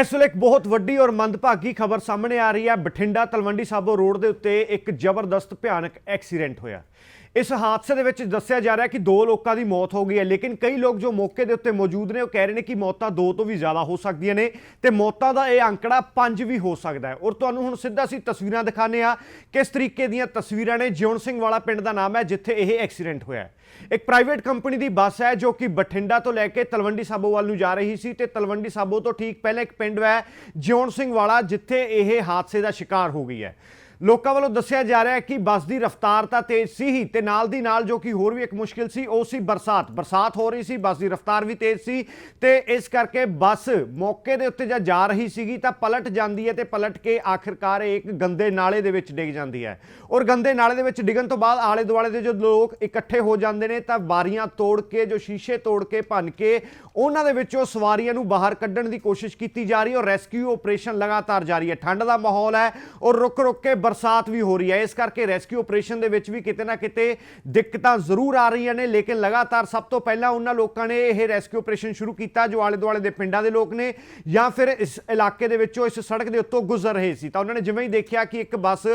ਇਸ ਵੇਲੇ ਇੱਕ ਬਹੁਤ ਵੱਡੀ ਔਰ ਮੰਦਭਾਗੀ ਖਬਰ ਸਾਹਮਣੇ ਆ ਰਹੀ ਹੈ। ਬਠਿੰਡਾ ਤਲਵੰਡੀ ਸਾਬੋ ਰੋਡ ਦੇ ਉੱਤੇ ਇੱਕ ਜ਼ਬਰਦਸਤ ਭਿਆਨਕ ਐਕਸੀਡੈਂਟ ਹੋਇਆ। ਇਸ ਹਾਦਸੇ ਦੇ ਵਿੱਚ ਦੱਸਿਆ ਜਾ ਰਿਹਾ ਕਿ ਦੋ ਲੋਕਾਂ ਦੀ ਮੌਤ ਹੋ ਗਈ ਹੈ, ਲੇਕਿਨ ਕਈ ਲੋਕ ਜੋ ਮੌਕੇ ਦੇ ਉੱਤੇ ਮੌਜੂਦ ਨੇ, ਉਹ ਕਹਿ ਰਹੇ ਨੇ ਕਿ ਮੌਤਾਂ ਦੋ ਤੋਂ ਵੀ ਜ਼ਿਆਦਾ ਹੋ ਸਕਦੀਆਂ ਨੇ ਤੇ ਮੌਤਾਂ ਦਾ ਇਹ ਅੰਕੜਾ ਪੰਜ ਵੀ ਹੋ ਸਕਦਾ ਹੈ। ਔਰ ਤੁਹਾਨੂੰ ਹੁਣ ਸਿੱਧਾ ਸੀ ਤਸਵੀਰਾਂ ਦਿਖਾਣੇ ਆ ਕਿਸ ਤਰੀਕੇ ਦੀਆਂ ਤਸਵੀਰਾਂ ਨੇ। ਜਿਉਣ ਸਿੰਘ ਵਾਲਾ ਪਿੰਡ ਦਾ ਨਾਮ ਹੈ, ਜਿੱਥੇ ਇਹ ਐਕਸੀਡੈਂਟ ਹੋਇਆ ਹੈ। ਇੱਕ ਪ੍ਰਾਈਵੇਟ ਕੰਪਨੀ ਦੀ ਬੱਸ ਹੈ, ਜੋ ਕਿ ਬਠਿੰਡਾ ਤੋਂ ਲੈ ਕੇ ਤਲਵੰਡੀ ਸਾਬੋ ਵੱਲ ਨੂੰ ਜਾ ਰਹੀ ਸੀ ਤੇ ਤਲਵੰਡੀ ਸਾਬੋ ਤੋਂ ਠੀਕ ਪਹਿਲਾਂ ਇੱਕ ਪਿੰਡ ਹੈ ਜਿਉਣ ਸਿੰਘ ਵਾਲਾ, ਜਿੱਥੇ ਇਹ ਹਾਦਸੇ ਦਾ ਸ਼ਿਕਾਰ ਹੋ ਗਈ ਹੈ। ਲੋਕਾਂ ਵੱਲੋਂ ਦੱਸਿਆ ਜਾ ਰਿਹਾ ਹੈ ਕਿ ਬੱਸ ਦੀ ਰਫ਼ਤਾਰ ਤਾਂ ਤੇਜ਼ ਸੀ ਹੀ ਤੇ ਨਾਲ ਦੀ ਨਾਲ ਜੋ ਕਿ ਹੋਰ ਵੀ ਇੱਕ ਮੁਸ਼ਕਿਲ ਸੀ, ਉਹ ਸੀ ਬਰਸਾਤ। ਬਰਸਾਤ ਹੋ ਰਹੀ ਸੀ, ਬੱਸ ਦੀ ਰਫ਼ਤਾਰ ਵੀ ਤੇਜ਼ ਸੀ ਤੇ ਇਸ ਕਰਕੇ ਬੱਸ ਮੌਕੇ ਦੇ ਉੱਤੇ ਜਾਂ ਜਾ ਰਹੀ ਸੀਗੀ ਤਾਂ ਪਲਟ ਜਾਂਦੀ ਹੈ ਤੇ ਪਲਟ ਕੇ ਆਖਿਰਕਾਰ ਇਹ ਇੱਕ ਗੰਦੇ ਨਾਲੇ ਦੇ ਵਿੱਚ ਡਿੱਗ ਜਾਂਦੀ ਹੈ। ਔਰ ਗੰਦੇ ਨਾਲੇ ਦੇ ਵਿੱਚ ਡਿੱਗਣ ਤੋਂ ਬਾਅਦ ਆਲੇ ਦੁਆਲੇ ਦੇ ਜੋ ਲੋਕ ਇਕੱਠੇ ਹੋ ਜਾਂਦੇ ਨੇ ਤਾਂ ਬਾਰੀਆਂ ਤੋੜ ਕੇ, ਜੋ ਸ਼ੀਸ਼ੇ ਤੋੜ ਕੇ ਭੰਨ ਕੇ ਉਹਨਾਂ ਦੇ ਵਿੱਚੋਂ ਸਵਾਰੀਆਂ ਨੂੰ ਬਾਹਰ ਕੱਢਣ ਦੀ ਕੋਸ਼ਿਸ਼ ਕੀਤੀ ਜਾ ਰਹੀ ਹੈ ਔਰ ਰੈਸਕਿਊ ਆਪਰੇਸ਼ਨ ਲਗਾਤਾਰ ਜਾਰੀ ਹੈ। ਠੰਡ ਦਾ ਮਾਹੌਲ ਹੈ ਔਰ ਰੁਕ ਰੁਕ ਕੇ ਬਰਸਾਤ ਵੀ ਹੋ ਰਹੀ ਹੈ। ਇਸ ਕਰਕੇ ਰੈਸਕਿਊ ਆਪਰੇਸ਼ਨ ਦੇ ਵਿੱਚ ਵੀ ਕਿਤੇ ਨਾ ਕਿਤੇ ਦਿੱਕਤਾਂ ਜ਼ਰੂਰ ਆ ਰਹੀਆਂ ਨੇ, ਲੇਕਿਨ ਲਗਾਤਾਰ ਸਭ ਤੋਂ ਪਹਿਲਾਂ ਉਹਨਾਂ ਲੋਕਾਂ ਨੇ ਇਹ ਰੈਸਕਿਊ ਆਪਰੇਸ਼ਨ ਸ਼ੁਰੂ ਕੀਤਾ, ਜੋ ਆਲੇ ਦੁਆਲੇ ਦੇ ਪਿੰਡਾਂ ਦੇ ਲੋਕ ਨੇ ਜਾਂ ਫਿਰ ਇਸ ਇਲਾਕੇ ਦੇ ਵਿੱਚੋਂ ਇਸ ਸੜਕ ਦੇ ਉੱਤੋਂ ਗੁਜ਼ਰ ਰਹੇ ਸੀ। ਤਾਂ ਉਹਨਾਂ ਨੇ ਜਿਵੇਂ ਹੀ ਦੇਖਿਆ ਕਿ ਇੱਕ ਬੱਸ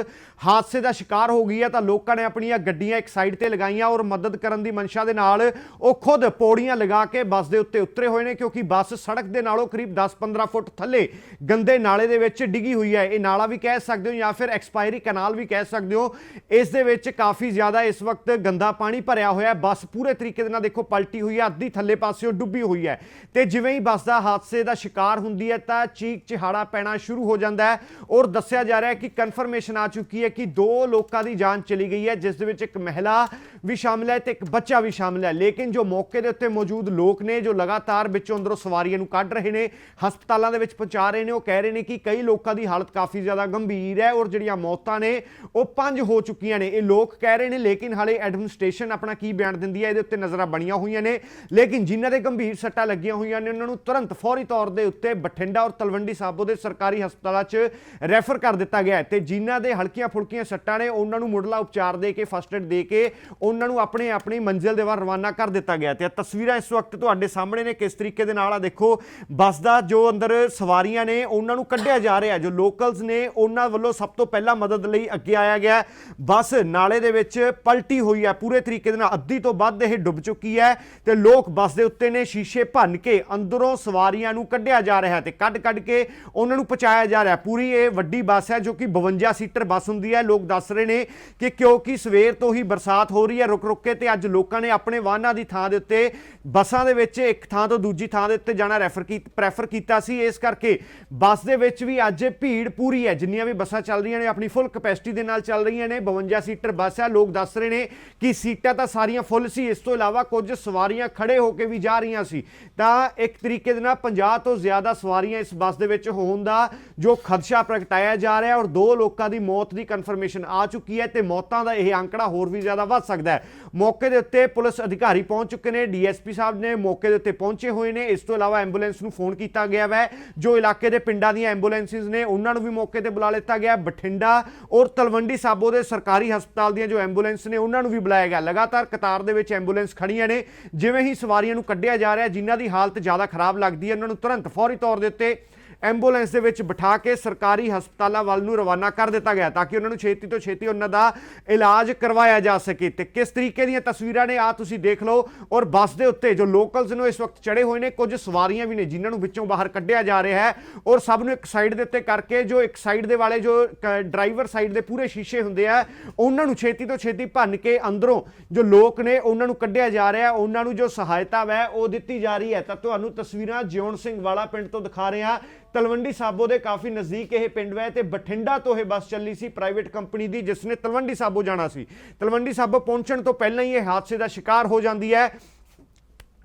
ਹਾਦਸੇ ਦਾ ਸ਼ਿਕਾਰ ਹੋ ਗਈ ਹੈ, ਤਾਂ ਲੋਕਾਂ ਨੇ ਆਪਣੀਆਂ ਗੱਡੀਆਂ ਇੱਕ ਸਾਈਡ ਤੇ ਲਗਾਈਆਂ ਔਰ ਮਦਦ ਕਰਨ ਦੀ ਮਨਸ਼ਾ ਦੇ ਨਾਲ ਉਹ ਖੁਦ ਪੌੜੀਆਂ ਲਗਾ ਕੇ ਬੱਸ ਦੇ ਉੱਤੇ ਉਤਰੇ ਹੋਏ ਨੇ, ਕਿਉਂਕਿ ਬੱਸ ਸੜਕ ਦੇ ਨਾਲੋਂ ਕਰੀਬ 10-15 ਫੁੱਟ ਥੱਲੇ ਗੰਦੇ ਨਾਲੇ ਦੇ ਵਿੱਚ ਡਿੱਗੀ ਹੋਈ ਹੈ। ਇਹ ਨਾਲਾ ਵੀ ਕਹਿ ਸਕਦੇ ਹੋ ਜਾਂ ਫਿਰ ਐਕਸਪਾਇਰ ਕਨਾਲ ਵੀ ਕਹਿ ਸਕਦੇ ਹੋ। ਇਸ ਦੇ ਵਿੱਚ ਕਾਫੀ ਜ਼ਿਆਦਾ ਇਸ ਵਕਤ ਗੰਦਾ ਪਾਣੀ ਭਰਿਆ ਹੋਇਆ ਹੈ। ਬੱਸ ਪੂਰੇ ਤਰੀਕੇ ਦੇ ਨਾਲ ਦੇਖੋ ਪਲਟੀ ਹੋਈ ਹੈ। ਅੱਧੀ ਥੱਲੇ ਪਾਸਿਓਂ ਡੁੱਬੀ ਹੋਈ ਹੈ। ਤੇ ਜਿਵੇਂ ਹੀ ਬੱਸ ਦਾ ਹਾਦਸੇ ਦਾ ਸ਼ਿਕਾਰ ਹੁੰਦੀ ਹੈ ਤਾਂ ਚੀਕ ਚਿਹਾੜਾ ਪੈਣਾ ਸ਼ੁਰੂ ਹੋ ਜਾਂਦਾ ਹੈ ਔਰ ਦੱਸਿਆ ਜਾ ਰਿਹਾ ਹੈ ਕਿ ਕਨਫਰਮੇਸ਼ਨ ਆ ਚੁੱਕੀ ਹੈ ਕਿ ਦੋ ਲੋਕਾਂ ਦੀ ਜਾਨ ਚਲੀ ਗਈ ਹੈ, ਜਿਸ ਦੇ ਵਿੱਚ ਇੱਕ ਮਹਿਲਾ ਵੀ ਸ਼ਾਮਲ ਹੈ ਤੇ ਇੱਕ ਬੱਚਾ ਵੀ ਸ਼ਾਮਲ ਹੈ। ਲੇਕਿਨ ਜੋ ਮੌਕੇ ਦੇ ਉੱਤੇ ਮੌਜੂਦ ਲੋਕ ਨੇ, ਜੋ ਲਗਾਤਾਰ ਵਿੱਚੋਂ ਅੰਦਰੋਂ ਸਵਾਰੀਆਂ ਨੂੰ ਕੱਢ ਰਹੇ ਨੇ, ਹਸਪਤਾਲਾਂ ਦੇ ਵਿੱਚ ਪਹੁੰਚਾ ਰਹੇ ਨੇ, ਉਹ ਕਹਿ ਰਹੇ ਨੇ ਕਿ ਕਈ ਲੋਕਾਂ ਦੀ ਹਾਲਤ ਕਾਫੀ ਜ਼ਿਆਦਾ ਗੰਭੀਰ ਹੈ ਔਰ ਜਿਹੜੀਆਂ ਮੌਤਾਂ ਨੇ, ਉਹ ਪੰਜ ਹੋ ਚੁੱਕੀਆਂ ਨੇ। ਇਹ ਲੋਕ ਕਹਿ ਰਹੇ ਨੇ, ਲੇਕਿਨ ਹਾਲੇ ਐਡਮਿਨਿਸਟ੍ਰੇਸ਼ਨ ਆਪਣਾ ਕੀ ਬਿਆਨ ਦਿੰਦੀ ਹੈ, ਇਹਦੇ ਉੱਤੇ ਨਜ਼ਰਾਂ ਬਣੀਆਂ ਹੋਈਆਂ ਨੇ। ਲੇਕਿਨ ਜਿਨ੍ਹਾਂ ਦੇ ਗੰਭੀਰ ਸੱਟਾਂ ਲੱਗੀਆਂ ਹੋਈਆਂ ਨੇ, ਉਹਨਾਂ ਨੂੰ ਤੁਰੰਤ ਫੌਰੀ ਤੌਰ ਦੇ ਉੱਤੇ ਬਠਿੰਡਾ ਔਰ ਤਲਵੰਡੀ ਸਾਬੋ ਦੇ ਸਰਕਾਰੀ ਹਸਪਤਾਲਾਂ 'ਚ ਰੈਫਰ ਕਰ ਦਿੱਤਾ ਗਿਆ ਹੈ ਤੇ ਜਿਨ੍ਹਾਂ ਦੇ ਹਲਕੀਆਂ ਫੁਲਕੀਆਂ ਸੱਟਾਂ ਨੇ, ਉਹਨਾਂ ਨੂੰ ਮੁੱਢਲਾ ਉਪਚਾਰ ਦੇ ਕੇ, ਫਸਟ ਏਡ ਦੇ ਕੇ, ਉਹਨਾਂ ਨੂੰ ਆਪਣੇ ਆਪਣੀ ਮੰਜ਼ਿਲ ਦੇ ਵੱਲ ਰਵਾਨਾ ਕਰ ਦਿੱਤਾ ਗਿਆ ਤੇ ਤਸਵੀਰਾਂ ਇਸ ਵਕਤ ਤੁਹਾਡੇ ਸਾਹਮਣੇ ਨੇ, ਕਿਸ ਤਰੀਕੇ ਦੇ ਨਾਲ ਆ ਦੇਖੋ, ਬੱਸ ਦਾ ਜੋ ਅੰਦਰ ਸਵਾਰੀਆਂ ਨੇ, ਉਹਨਾਂ ਨੂੰ ਕੱਢਿਆ ਜਾ ਰਿਹਾ ਜੋ ਲੋਕਲਸ ਨੇ, ਉਹਨਾਂ ਵੱਲੋਂ ਸਭ ਤੋਂ ਪਹਿਲਾਂ ਮਦਦ ਲਈ ਅੱਗੇ ਆਇਆ ਗਿਆ ਬੱਸ ਨਾਲੇ ਦੇ ਵਿੱਚ ਪਲਟੀ ਹੋਈ ਹੈ। ਪੂਰੇ ਤਰੀਕੇ ਦੇ ਨਾਲ ਅੱਧੀ ਤੋਂ ਵੱਧ ਇਹ ਡੁੱਬ ਚੁੱਕੀ ਹੈ ਤੇ ਲੋਕ ਬੱਸ ਦੇ ਉੱਤੇ ਨੇ ਸ਼ੀਸ਼ੇ ਭੰਨ ਕੇ ਅੰਦਰੋਂ ਸਵਾਰੀਆਂ ਨੂੰ ਕੱਢਿਆ ਜਾ ਰਿਹਾ ਤੇ ਕੱਢ ਕੱਢ ਕੇ ਉਹਨਾਂ ਨੂੰ ਪਹੁੰਚਾਇਆ ਜਾ ਰਿਹਾ ਪੂਰੀ ਇਹ ਵੱਡੀ ਬੱਸ ਹੈ ਜੋ ਕਿ 52 ਸੀਟਰ ਬੱਸ ਹੁੰਦੀ ਹੈ। ਲੋਕ ਦੱਸ ਰਹੇ ਨੇ ਕਿ ਕਿਉਂਕਿ ਸਵੇਰ ਤੋਂ ਹੀ ਬਰਸਾਤ ਹੋ ਰਹੀ ਹੈ ਰੁਕ ਰੁਕ ਕੇ ਤੇ ਅੱਜ ਲੋਕਾਂ ਨੇ ਆਪਣੇ ਵਾਹਨਾਂ ਦੀ ਥਾਂ ਦੇ ਉੱਤੇ ਬੱਸਾਂ ਦੇ ਵਿੱਚ ਇੱਕ ਥਾਂ ਤੋਂ ਦੂਜੀ ਥਾਂ ਦੇ ਉੱਤੇ ਜਾਣਾ ਰੈਫਰ ਕੀ, ਪ੍ਰੈਫਰ ਕੀਤਾ ਸੀ। ਇਸ ਕਰਕੇ ਬੱਸ ਦੇ ਵਿੱਚ ਵੀ ਅੱਜ ਭੀੜ ਪੂਰੀ ਹੈ। ਜਿੰਨੀਆਂ ਵੀ ਬੱਸਾਂ ਚੱਲ ਰਹੀਆਂ ਨੇ ਆਪਣੀ ਫੁੱਲ ਕਪੈਸਿਟੀ ਦੇ ਨਾਲ ਚੱਲ ਰਹੀਆਂ ਨੇ 52 ਸੀਟਰ ਬੱਸ ਹੈ ਲੋਕ ਦੱਸ ਰਹੇ ਨੇ ਕਿ ਸੀਟਾਂ ਤਾਂ ਸਾਰੀਆਂ ਫੁੱਲ ਸੀ, ਇਸ ਤੋਂ ਇਲਾਵਾ ਕੁਝ ਸਵਾਰੀਆਂ ਖੜੇ ਹੋ ਕੇ ਵੀ ਜਾ ਰਹੀਆਂ ਸੀ। ਤਾਂ ਇੱਕ ਤਰੀਕੇ ਦੇ ਨਾਲ 50 ਤੋਂ ਜ਼ਿਆਦਾ ਸਵਾਰੀਆਂ ਇਸ ਬੱਸ ਦੇ ਵਿੱਚ ਹੋਣ ਦਾ ਜੋ ਖਦਸ਼ਾ ਪ੍ਰਗਟਾਇਆ ਜਾ ਰਿਹਾ ਔਰ ਦੋ ਲੋਕਾਂ ਦੀ ਮੌਤ ਦੀ ਕਨਫਰਮੇਸ਼ਨ ਆ ਚੁੱਕੀ ਹੈ ਤੇ ਮੌਤਾਂ ਦਾ ਇਹ ਅੰਕੜਾ ਹੋਰ ਵੀ ਜ਼ਿਆਦਾ ਵੱਧ ਸਕਦਾ ਹੈ। ਮੌਕੇ ਦੇ ਉੱਤੇ ਪੁਲਿਸ ਅਧਿਕਾਰੀ ਪਹੁੰਚ ਚੁੱਕੇ ਨੇ, ਡੀਐਸਪੀ ਸਾਹਿਬ ਨੇ ਮੌਕੇ ਦੇ ਉੱਤੇ ਪਹੁੰਚੇ ਹੋਏ ਨੇ। ਇਸ ਤੋਂ ਇਲਾਵਾ ਐਂਬੂਲੈਂਸ ਨੂੰ ਫੋਨ ਕੀਤਾ ਗਿਆ ਹੈ ਜੋ ਇਲਾਕੇ ਦੇ ਪਿੰਡਾਂ ਦੀਆਂ ਐਂਬੂਲੈਂਸਿਸ ਨੇ, ਉਹਨਾਂ ਨੂੰ ਵੀ ਮੌਕੇ ਤੇ ਬੁਲਾ ਲਿੱਤਾ ਗਿਆ। ਬਠਿੰਡਾ ਔਰ ਤਲਵੰਡੀ ਸਾਬੋ ਦੇ ਸਰਕਾਰੀ ਹਸਪਤਾਲ ਦੀਆਂ ਜੋ ਐਂਬੂਲੈਂਸ ਨੇ, ਉਹਨਾਂ ਨੂੰ ਵੀ ਬੁਲਾਇਆ ਗਿਆ। ਲਗਾਤਾਰ ਕਤਾਰ ਦੇ ਵਿੱਚ ਐਂਬੂਲੈਂਸ ਖੜੀਆਂ ਨੇ। ਜਿਵੇਂ ਹੀ ਸਵਾਰੀਆਂ ਨੂੰ ਕੱਢਿਆ ਜਾ ਰਿਹਾ, ਜਿਨ੍ਹਾਂ ਦੀ ਹਾਲਤ ਜ਼ਿਆਦਾ ਖਰਾਬ ਲੱਗਦੀ ਹੈ, ਉਹਨਾਂ ਨੂੰ ਤੁਰੰਤ ਫੌਰੀ ਤੌਰ ਦੇ ਉੱਤੇ ਐਂਬੂਲੈਂਸ ਦੇ ਵਿੱਚ ਬਿਠਾ ਕੇ ਸਰਕਾਰੀ ਹਸਪਤਾਲਾਂ ਵੱਲ ਨੂੰ ਰਵਾਨਾ ਕਰ ਦਿੱਤਾ ਗਿਆ ਤਾਂ ਕਿ ਉਹਨਾਂ ਨੂੰ ਛੇਤੀ ਤੋਂ ਛੇਤੀ ਉਹਨਾਂ ਦਾ ਇਲਾਜ ਕਰਵਾਇਆ ਜਾ ਸਕੇ। ਤੇ ਕਿਸ ਤਰੀਕੇ ਦੀਆਂ ਤਸਵੀਰਾਂ ਨੇ ਆ ਤੁਸੀਂ ਦੇਖ ਲਓ ਔਰ ਬੱਸ ਦੇ ਉੱਤੇ ਜੋ ਲੋਕਲਸ ਨੂੰ ਇਸ ਵਕਤ ਚੜੇ ਹੋਏ ਨੇ, ਕੁਝ ਸਵਾਰੀਆਂ ਵੀ ਨੇ ਜਿਨ੍ਹਾਂ ਨੂੰ ਵਿੱਚੋਂ ਬਾਹਰ ਕੱਢਿਆ ਜਾ ਰਿਹਾ ਹੈ ਔਰ ਸਭ ਨੂੰ ਇੱਕ ਸਾਈਡ ਦੇ ਉੱਤੇ ਕਰਕੇ ਜੋ ਇੱਕ ਸਾਈਡ ਦੇ ਵਾਲੇ ਜੋ ਡਰਾਈਵਰ ਸਾਈਡ ਦੇ ਪੂਰੇ ਸ਼ੀਸ਼ੇ ਹੁੰਦੇ ਆ, ਉਹਨਾਂ ਨੂੰ ਛੇਤੀ ਤੋਂ ਛੇਤੀ ਭੰਨ ਕੇ ਅੰਦਰੋਂ ਜੋ ਲੋਕ ਨੇ ਉਹਨਾਂ ਨੂੰ ਕੱਢਿਆ ਜਾ ਰਿਹਾ, ਉਹਨਾਂ ਨੂੰ ਜੋ ਸਹਾਇਤਾ ਵੈ ਉਹ ਦਿੱਤੀ ਜਾ ਰਹੀ ਹੈ। ਤਾਂ ਤੁਹਾਨੂੰ ਤਸਵੀਰਾਂ ਜਿਉਣ ਸਿੰਘ ਵਾਲਾ ਪਿੰਡ ਤੋਂ ਦਿਖਾ ਰਹੇ। ਹਾਂ ਤਲਵੰਡੀ ਸਾਬੋ ਦੇ ਕਾਫੀ ਨਜ਼ਦੀਕ ਇਹ ਪਿੰਡ ਹੈ ਤੇ ਬਠਿੰਡਾ ਤੋਂ ਇਹ ਬੱਸ ਚੱਲੀ ਸੀ ਪ੍ਰਾਈਵੇਟ ਕੰਪਨੀ ਦੀ, ਜਿਸ ਨੇ ਤਲਵੰਡੀ ਸਾਬੋ ਜਾਣਾ ਸੀ। ਤਲਵੰਡੀ ਸਾਬੋ ਪਹੁੰਚਣ ਤੋਂ ਪਹਿਲਾਂ ਹੀ ਇਹ ਹਾਦਸੇ ਦਾ ਸ਼ਿਕਾਰ ਹੋ ਜਾਂਦੀ ਹੈ।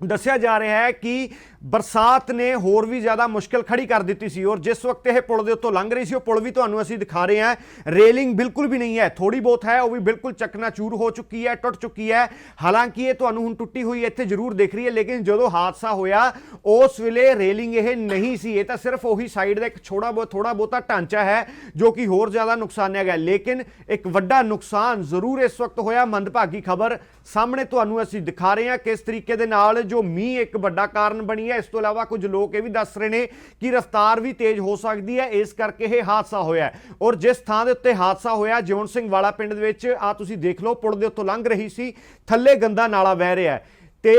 ਦੱਸਿਆ ਜਾ ਰਿਹਾ ਹੈ ਕਿ ਬਰਸਾਤ ਨੇ ਹੋਰ ਵੀ ਜ਼ਿਆਦਾ ਮੁਸ਼ਕਲ ਖੜੀ ਕਰ ਦਿੱਤੀ ਸੀ ਔਰ ਜਿਸ ਵਕਤ ਇਹ ਪੁਲ ਦੇ ਉੱਤੋਂ ਲੰਘ ਰਹੀ ਸੀ, ਉਹ ਪੁਲ ਵੀ ਤੁਹਾਨੂੰ ਅਸੀਂ ਦਿਖਾ ਰਹੇ ਹਾਂ। ਰੇਲਿੰਗ ਬਿਲਕੁਲ ਵੀ ਨਹੀਂ ਹੈ ਥੋੜੀ ਬਹੁਤ ਹੈ, ਉਹ ਵੀ ਬਿਲਕੁਲ ਚਕਨਾਚੂਰ ਹੋ ਚੁੱਕੀ ਹੈ, ਟੁੱਟ ਚੁੱਕੀ ਹੈ। ਹਾਲਾਂਕਿ ਇਹ ਤੁਹਾਨੂੰ ਹੁਣ ਟੁੱਟੀ ਹੋਈ ਇੱਥੇ ਜ਼ਰੂਰ ਦਿਖ ਰਹੀ ਹੈ, ਲੇਕਿਨ ਜਦੋਂ ਹਾਦਸਾ ਹੋਇਆ, ਉਸ ਵੇਲੇ ਰੇਲਿੰਗ ਇਹ ਨਹੀਂ ਸੀ। ਇਹ ਤਾਂ ਸਿਰਫ ਉਹੀ ਸਾਈਡ ਦਾ ਇੱਕ ਛੋੜਾ ਬਹੁਤ ਥੋੜਾ ਬਹੁਤਾ ਢਾਂਚਾ ਹੈ, ਜੋ ਕਿ ਹੋਰ ਜ਼ਿਆਦਾ ਨੁਕਸਾਨਿਆ ਗਿਆ। ਲੇਕਿਨ ਇੱਕ ਵੱਡਾ ਨੁਕਸਾਨ ਜ਼ਰੂਰ ਇਸ ਵਕਤ ਹੋਇਆ, ਮੰਦਭਾਗੀ ਖਬਰ ਸਾਹਮਣੇ ਤੁਹਾਨੂੰ ਅਸੀਂ ਦਿਖਾ ਰਹੇ ਹਾਂ। ਕਿਸ ਤਰੀਕੇ ਦੇ ਨਾਲ ਜੋ ਮੀਂਹ ਇੱਕ ਵੱਡਾ ਕਾਰਨ ਬਣੀ ਹੈ। ਇਸ ਤੋਂ ਇਲਾਵਾ ਕੁਝ ਲੋਕ ਇਹ ਵੀ ਦੱਸ ਰਹੇ ਨੇ ਕਿ ਰਫ਼ਤਾਰ ਵੀ ਤੇਜ਼ ਹੋ ਸਕਦੀ ਹੈ। ਇਸ ਕਰਕੇ ਇਹ ਹਾਦਸਾ ਹੋਇਆ ਔਰ ਜਿਸ ਥਾਂ ਦੇ ਉੱਤੇ ਹਾਦਸਾ ਹੋਇਆ ਜਿਉਣ ਸਿੰਘ ਵਾਲਾ ਪਿੰਡ ਦੇ ਵਿੱਚ ਆ ਤੁਸੀਂ ਦੇਖ ਲਓ, ਪੁਲ ਦੇ ਉੱਤੋਂ ਲੰਘ ਰਹੀ ਸੀ। ਥੱਲੇ ਗੰਦਾ ਨਾਲਾ ਵਹਿ ਰਿਹਾ ਹੈ। ਤੇ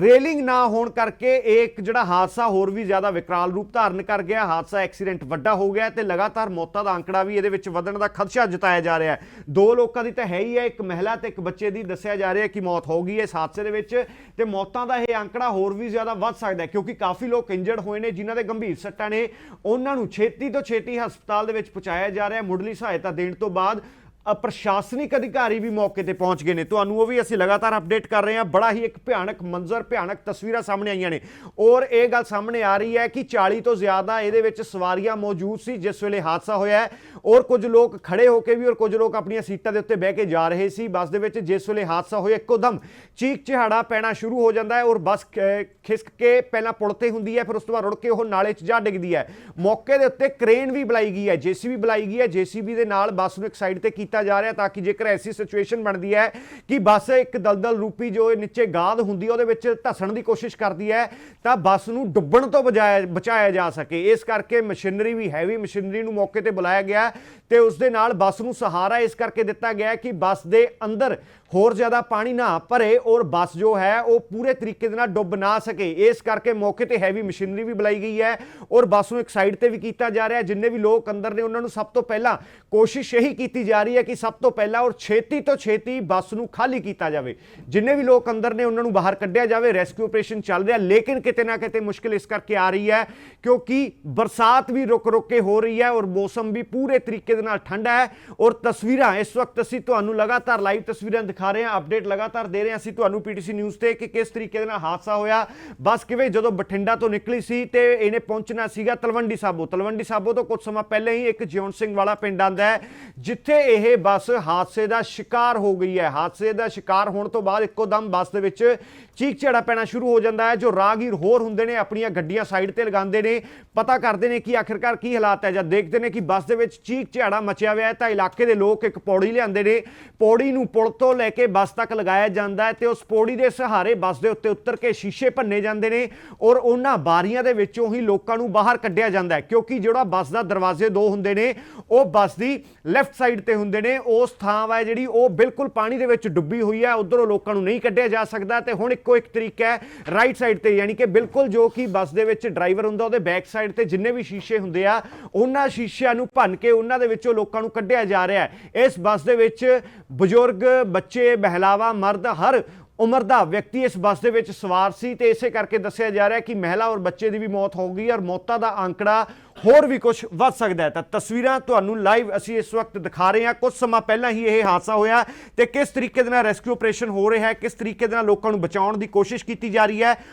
ਰੇਲਿੰਗ ਨਾ ਹੋਣ ਕਰਕੇ ਇਹ ਇੱਕ ਜਿਹੜਾ ਹਾਦਸਾ ਹੋਰ ਵੀ ਜ਼ਿਆਦਾ ਵਿਕਰਾਲ ਰੂਪ ਧਾਰਨ ਕਰ ਗਿਆ। ਹਾਦਸਾ ਐਕਸੀਡੈਂਟ ਵੱਡਾ ਹੋ ਗਿਆ ਤੇ ਲਗਾਤਾਰ ਮੌਤਾਂ ਦਾ ਅੰਕੜਾ ਵੀ ਇਹਦੇ ਵਿੱਚ ਵਧਣ ਦਾ ਖਦਸ਼ਾ ਜਤਾਇਆ ਜਾ ਰਿਹਾ ਹੈ। ਦੋ ਲੋਕਾਂ ਦੀ ਤਾਂ ਹੈ ਹੀ ਹੈ, ਇੱਕ ਮਹਿਲਾ ਤੇ ਇੱਕ ਬੱਚੇ ਦੀ ਦੱਸਿਆ ਜਾ ਰਿਹਾ ਕਿ ਮੌਤ ਹੋ ਗਈ ਹੈ ਇਸ ਹਾਦਸੇ ਦੇ ਵਿੱਚ ਤੇ ਮੌਤਾਂ ਦਾ ਇਹ ਅੰਕੜਾ ਹੋਰ ਵੀ ਜ਼ਿਆਦਾ ਵੱਧ ਸਕਦਾ ਹੈ ਕਿਉਂਕਿ ਕਾਫੀ ਲੋਕ ਇੰਜਰਡ ਹੋਏ ਨੇ ਜਿਨ੍ਹਾਂ ਦੇ ਗੰਭੀਰ ਸੱਟਾਂ ਨੇ। ਉਹਨਾਂ ਨੂੰ ਛੇਤੀ ਤੋਂ ਛੇਤੀ ਹਸਪਤਾਲ ਦੇ ਵਿੱਚ ਪਹੁੰਚਾਇਆ ਜਾ ਰਿਹਾ ਹੈ। ਮੁੱਢਲੀ ਸਹਾਇਤਾ ਦੇਣ ਤੋਂ ਬਾਅਦ ਪ੍ਰਸ਼ਾਸਨਿਕ ਅਧਿਕਾਰੀ ਵੀ ਮੌਕੇ ਤੇ ਪਹੁੰਚ ਗਏ ਨੇ। ਤੁਹਾਨੂੰ ਉਹ ਵੀ ਅਸੀਂ ਲਗਾਤਾਰ ਅਪਡੇਟ ਕਰ ਰਹੇ ਹਾਂ। ਬੜਾ ਹੀ ਇੱਕ ਭਿਆਨਕ, ਮੰਜ਼ਰ ਭਿਆਨਕ ਤਸਵੀਰਾਂ ਸਾਹਮਣੇ ਆਈਆਂ ਨੇ। ਔਰ ਇਹ ਗੱਲ ਸਾਹਮਣੇ ਆ ਰਹੀ ਹੈ ਕਿ 40 ਤੋਂ ਜ਼ਿਆਦਾ ਇਹਦੇ ਵਿੱਚ ਸਵਾਰੀਆਂ ਮੌਜੂਦ ਸੀ, ਜਿਸ ਵੇਲੇ ਹਾਦਸਾ ਹੋਇਆ ਔਰ ਕੁਝ ਲੋਕ ਖੜੇ ਹੋ ਕੇ ਵੀ ਔਰ ਕੁਝ ਲੋਕ ਆਪਣੀਆਂ ਸੀਟਾਂ ਦੇ ਉੱਤੇ ਬਹਿ ਕੇ ਜਾ ਰਹੇ ਸੀ। ਬੱਸ ਦੇ ਵਿੱਚ ਜਿਸ ਵੇਲੇ ਹਾਦਸਾ ਹੋਇਆ, ਇੱਕੋ ਦਮ ਚੀਕ ਚਿਹਾੜਾ ਪੈਣਾ ਸ਼ੁਰੂ ਹੋ ਜਾਂਦਾ ਹੈ ਔਰ ਬੱਸ ਖ- ਖਿਸਕ ਕੇ ਪਹਿਲਾਂ ਪੁਲ ਤੇ ਹੁੰਦੀ ਹੈ, ਫਿਰ ਉਸ ਤੋਂ ਬਾਅਦ ਰੁੜ ਕੇ ਉਹ ਨਾਲੇ 'ਚ ਜਾ ਡਿੱਗਦੀ ਹੈ। ਮੌਕੇ ਦੇ ਉੱਤੇ ਕ੍ਰੇਨ ਵੀ ਬੁਲਾਈ ਗਈ ਹੈ, ਜੀਸੀਬੀ ਬੁਲਾਈ ਗਈ ਹੈ। ਜੀਸੀਬੀ ਦੇ ਨਾਲ ਬੱਸ ਨੂੰ ਇੱਕ ਸਾਈਡ ਤੇ ਕੀਤਾ ਜਾ ਰਿਹਾ ਤਾਂ ਕਿ ਜੇਕਰ ਐਸੀ ਸਿਚੁਏਸ਼ਨ ਬਣਦੀ ਹੈ ਕਿ ਬੱਸ ਇੱਕ ਦਲਦਲ ਰੂਪੀ ਜੋ ਨੀਚੇ ਗਾਦ ਹੁੰਦੀ ਹੈ, ਉਹਦੇ ਵਿੱਚ ਧੱਸਣ ਦੀ ਕੋਸ਼ਿਸ਼ ਕਰਦੀ ਹੈ, ਤਾਂ ਬੱਸ ਨੂੰ ਡੁੱਬਣ ਤੋਂ ਬਚਾਇਆ ਬਚਾਇਆ ਜਾ ਸਕੇ। ਇਸ ਕਰਕੇ ਮਸ਼ੀਨਰੀ ਵੀ ਹੈਵੀ ਮਸ਼ੀਨਰੀ ਨੂੰ ਮੌਕੇ ਤੇ ਬੁਲਾਇਆ ਗਿਆ ਤੇ ਉਸ ਦੇ ਨਾਲ ਬੱਸ ਨੂੰ ਸਹਾਰਾ ਇਸ ਕਰਕੇ ਦਿੱਤਾ ਗਿਆ ਕਿ ਬੱਸ ਦੇ ਅੰਦਰ ਹੋਰ ਜ਼ਿਆਦਾ ਪਾਣੀ ਨਾ ਭਰੇ ਔਰ ਬੱਸ ਜੋ ਹੈ, ਉਹ ਪੂਰੇ ਤਰੀਕੇ ਦੇ ਨਾਲ ਡੁੱਬ ਨਾ ਸਕੇ। ਇਸ ਕਰਕੇ ਮੌਕੇ ਤੇ ਹੈਵੀ ਮਸ਼ੀਨਰੀ ਵੀ ਬੁਲਾਈ ਗਈ ਹੈ ਔਰ ਬੱਸ ਨੂੰ ਇੱਕ ਸਾਈਡ ਤੇ ਵੀ ਕੀਤਾ ਜਾ ਰਿਹਾ। ਜਿੰਨੇ ਵੀ ਲੋਕ ਅੰਦਰ ਨੇ, ਉਹਨਾਂ ਨੂੰ ਸਭ ਤੋਂ ਪਹਿਲਾਂ ਕੋਸ਼ਿਸ਼ ਇਹੀ ਕੀਤੀ ਜਾ ਰਹੀ ਹੈ ਕਿ ਸਭ ਤੋਂ ਪਹਿਲਾਂ ਔਰ ਛੇਤੀ ਤੋਂ ਛੇਤੀ ਬੱਸ ਨੂੰ ਖਾਲੀ ਕੀਤਾ ਜਾਵੇ। ਜਿੰਨੇ ਵੀ ਲੋਕ ਅੰਦਰ ਨੇ, ਉਹਨਾਂ ਨੂੰ ਬਾਹਰ ਕੱਢਿਆ ਜਾਵੇ। ਰੈਸਕਿਊ ਆਪਰੇਸ਼ਨ ਚੱਲ ਰਿਹਾ। ਲੇਕਿਨ ਕਿਤੇ ਨਾ ਕਿਤੇ ਮੁਸ਼ਕਿਲ ਇਸ ਕਰਕੇ ਆ ਰਹੀ ਹੈ ਕਿਉਂਕਿ ਬਰਸਾਤ ਵੀ ਰੁਕ ਰੁਕ ਕੇ ਹੋ ਰਹੀ ਹੈ ਔਰ ਮੌਸਮ ਵੀ ਪੂਰੇ ਤਰੀਕੇ ਦੇ ਨਾਲ ਠੰਡਾ ਹੈ। ਔਰ ਤਸਵੀਰਾਂ, ਇਸ ਵਕਤ ਅਸੀਂ ਤੁਹਾਨੂੰ ਲਗਾਤਾਰ ਲਾਈਵ ਤਸਵੀਰਾਂ ਦਿਖਾ ਰਹੇ ਹਾਂ ਅਪਡੇਟ ਲਗਾਤਾਰ ਦੇ ਰਹੇ ਹਾਂ। ਅਸੀਂ ਤੁਹਾਨੂੰ ਪੀਟੀਸੀ ਨਿਊਜ਼ ਤੇ ਕਿ ਕਿਸ ਤਰੀਕੇ ਦੇ ਨਾਲ ਹਾਦਸਾ ਹੋਇਆ। ਬੱਸ ਕਿਵੇਂ ਜਦੋਂ ਬਠਿੰਡਾ ਤੋਂ ਨਿਕਲੀ ਸੀ ਤੇ ਇਹਨੇ ਪਹੁੰਚਣਾ ਸੀਗਾ ਤਲਵੰਡੀ ਸਾਬੋ। ਤਲਵੰਡੀ ਸਾਬੋ ਤੋਂ ਕੁਝ ਸਮਾਂ ਪਹਿਲੇ ਹੀ ਇੱਕ ਜਿਉਣ ਸਿੰਘ ਵਾਲਾ ਪਿੰਡ ਆਂਦਾ ਹੈ, ਜਿੱਥੇ ਇਹ ਬੱਸ ਹਾਦਸੇ ਦਾ ਸ਼ਿਕਾਰ ਹੋ ਗਈ ਹੈ। ਹਾਦਸੇ ਦਾ ਸ਼ਿਕਾਰ ਹੋਣ ਤੋਂ ਬਾਅਦ ਇੱਕੋ ਦਮ ਬੱਸ ਦੇ ਵਿੱਚ ਚੀਕ ਝੜਾ ਪੈਣਾ ਸ਼ੁਰੂ ਹੋ ਜਾਂਦਾ ਹੈ, ਜੋ ਰਾਹਗੀਰ ਹੋਰ ਹੁੰਦੇ ਨੇ, ਆਪਣੀਆਂ ਗੱਡੀਆਂ ਸਾਈਡ ਤੇ ਲਗਾਉਂਦੇ ਨੇ। ਪਤਾ ਕਰਦੇ ਨੇ ਕਿ ਆਖਿਰਕਾਰ ਕੀ ਹਾਲਾਤ ਹੈ ਜਦ ਦੇਖਦੇ ਨੇ ਕਿ ਬੱਸ ਦੇ ਵਿੱਚ ਚੀਕ ਝਾੜਾ ਮਚਿਆ ਹੋਇਆ ਹੈ, ਤਾਂ ਇਲਾਕੇ ਦੇ ਲੋਕ ਇੱਕ ਪੌੜੀ ਲਿਆਂਦੇ ਨੇ। ਪੌੜੀ ਨੂੰ ਪੁਲ ਤੋਂ ਲੈ ਕੇ ਬੱਸ ਤੱਕ ਲਗਾਇਆ ਜਾਂਦਾ ਹੈ ਤੇ ਉਸ ਪੌੜੀ ਦੇ ਸਹਾਰੇ ਬੱਸ ਦੇ ਉੱਤੇ ਉਤਰ ਕੇ ਸ਼ੀਸ਼ੇ ਭੰਨੇ ਜਾਂਦੇ ਨੇ ਔਰ ਉਹਨਾਂ ਬਾਰੀਆਂ ਦੇ ਵਿੱਚੋਂ ਹੀ ਲੋਕਾਂ ਨੂੰ ਬਾਹਰ ਕੱਢਿਆ ਜਾਂਦਾ ਹੈ, ਕਿਉਂਕਿ ਜਿਹੜਾ ਬੱਸ ਦਾ ਦਰਵਾਜ਼ੇ ਦੋ ਹੁੰਦੇ ਨੇ, ਉਹ ਬੱਸ ਦੀ ਲੈਫਟ ਸਾਈਡ ਤੇ ਹੁੰਦੇ ਨੇ, ਉਸ ਥਾਂ ਵਾ ਜਿਹੜੀ ਉਹ ਬਿਲਕੁਲ ਪਾਣੀ ਦੇ ਵਿੱਚ ਡੁੱਬੀ ਹੋਈ ਹੈ ਉਧਰੋਂ ਲੋਕਾਂ ਨੂੰ ਨਹੀਂ ਕੱਢਿਆ ਜਾ ਸਕਦਾ ਤੇ ਹੁਣ ਇੱਕੋ ਇੱਕ ਤਰੀਕਾ ਹੈ ਰਾਈਟ ਸਾਈਡ ਤੇ, ਯਾਨੀ ਕਿ ਬਿਲਕੁਲ ਜੋ ਕਿ ਬੱਸ ਦੇ ਵਿੱਚ ਡਰਾਈਵਰ ਹੁੰਦਾ, ਉਹਦੇ ਬੈਕ ਸਾਈਡ ਤੇ ਜਿੰਨੇ ਵੀ ਸ਼ੀਸ਼ੇ ਹੁੰਦੇ ਆ, ਉਹਨਾਂ ਸ਼ੀਸ਼ਿਆਂ ਨੂੰ ਭੰਨ ਕੇ ਉਹਨਾਂ ਦੇ ਵਿੱਚੋਂ ਲੋਕਾਂ ਨੂੰ ਕੱਢਿਆ ਜਾ ਰਿਹਾ ਹੈ। ਇਸ ਬੱਸ ਦੇ ਵਿੱਚ ਬਜ਼ੁਰਗ, ਬੱਚੇ ਬਹਿਲਾਵਾ ਮਰਦ, ਹਰ ਉਮਰ ਦਾ ਵਿਅਕਤੀ ਇਸ ਬੱਸ ਦੇ ਵਿੱਚ ਸਵਾਰ ਸੀ ਤੇ ਇਸੇ ਕਰਕੇ ਦੱਸਿਆ ਜਾ ਰਿਹਾ ਕਿ ਮਹਿਲਾ ਔਰ ਬੱਚੇ ਦੀ ਵੀ ਮੌਤ ਹੋ ਗਈ ਔਰ ਮੌਤਾਂ ਦਾ ਅੰਕੜਾ ਹੋਰ ਵੀ ਕੁਝ ਵੱਧ ਸਕਦਾ ਹੈ। ਤਾਂ ਤਸਵੀਰਾਂ ਤੁਹਾਨੂੰ ਲਾਈਵ ਅਸੀਂ ਇਸ ਵਕਤ ਦਿਖਾ ਰਹੇ ਹਾਂ। ਕੁਝ ਸਮਾਂ ਪਹਿਲਾਂ ਹੀ ਇਹ ਹਾਦਸਾ ਹੋਇਆ ਤੇ ਕਿਸ ਤਰੀਕੇ ਦੇ ਨਾਲ ਰੈਸਕਿਊ ਆਪਰੇਸ਼ਨ ਹੋ ਰਿਹਾ ਹੈ, ਕਿਸ ਤਰੀਕੇ ਦੇ ਨਾਲ ਲੋਕਾਂ ਨੂੰ ਬਚਾਉਣ ਦੀ ਕੋਸ਼ਿਸ਼ ਕੀਤੀ ਜਾ ਰਹੀ ਹੈ